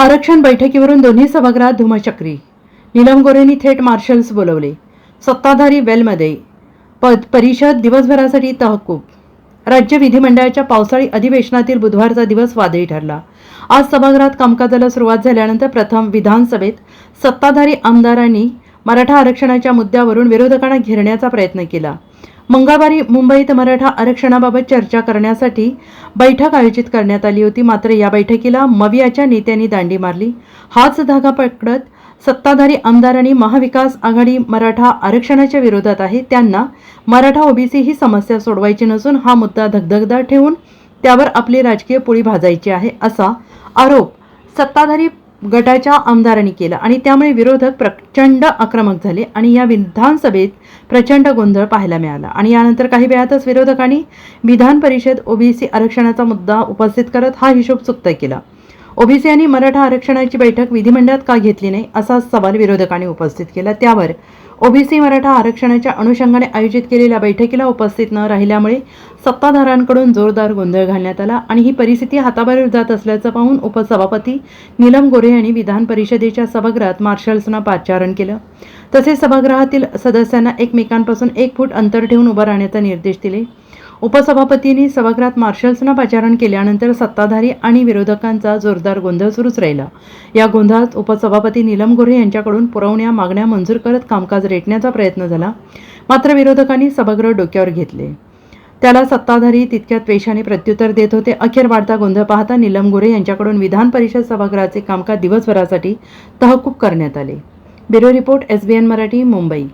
आरक्षण बैठकीवरून दोन्ही सभागृहात धुमचक्री नीलम गोरेंनी थेट मार्शल्स बोलवले. सत्ताधारी वेलमध्ये. पद परिषद दिवसभरासाठी तहकूब. राज्य विधिमंडळाच्या पावसाळी अधिवेशनातील बुधवारचा दिवस वादळी ठरला. आज सभागृहात कामकाजाला सुरुवात झाल्यानंतर प्रथम विधानसभेत सत्ताधारी आमदारांनी मराठा आरक्षणाच्या मुद्द्यावरून विरोधकांना घेरण्याचा प्रयत्न केला. मंगळवारी मुंबईत मराठा आरक्षणाबाबत चर्चा करण्यासाठी बैठक आयोजित करण्यात आली होती. मात्र या बैठकीला मवियाच्या नेत्यांनी दांडी मारली. हाच धागा पकडत सत्ताधारी आमदारांनी महाविकास आघाडी मराठा आरक्षणाच्या विरोधात आहे. त्यांना मराठा ओबीसी ही समस्या सोडवायची नसून हा मुद्दा धगधगदा ठेवून त्यावर आपली राजकीय पोळी भाजायची आहे असा आरोप सत्ताधारी गटाच्या आमदारांनी केला. आणि त्यामुळे विरोधक प्रचंड आक्रमक झाले आणि या विधानसभेत प्रचंड गोंधळ पाहायला मिळाला. आणि यानंतर काही वेळातच विरोधकांनी विधान परिषद ओबीसी आरक्षणाचा मुद्दा उपस्थित करत हा हिशोब चुकता केला. ओबीसी आणि मराठा आरक्षणाची बैठक विधिमंडळात का घेतली नाही असा सवाल विरोधकांनी उपस्थित केला. त्यावर ओबीसी मराठा आरक्षणाच्या अनुषंगाने आयोजित केलेल्या बैठकीला उपस्थित न राहिल्यामुळे सत्ताधाऱ्यांकडून जोरदार गोंधळ घालण्यात आला आणि ही परिस्थिती हाताबाहेर जात असल्याचं पाहून उपसभापती नीलम गोरे यांनी विधान परिषदेच्या सभागृहात मार्शल्सना पाचारण केलं. तसेच सभागृहातील सदस्यांना एकमेकांपासून एक फूट अंतर ठेवून उभं राहण्याचे निर्देश दिले. उपसभापतींनी सभागृहात मार्शल्सना पाचारण केल्यानंतर सत्ताधारी आणि विरोधकांचा जोरदार गोंधळ सुरूच राहिला. या गोंधळात उपसभापती नीलम गोरे यांच्याकडून पुरवण्या मागण्या मंजूर करत कामकाज रेटण्याचा प्रयत्न झाला. मात्र विरोधकांनी सभागृह डोक्यावर घेतले. त्याला सत्ताधारी तितक्या त्वेषाने प्रत्युत्तर देत होते. अखेर वाढता गोंधळ पाहता नीलम गोरे यांच्याकडून विधान परिषद सभागृहाचे कामकाज दिवसभरासाठी तहकूब करण्यात आले. Bureau report SBN Marathi Mumbai.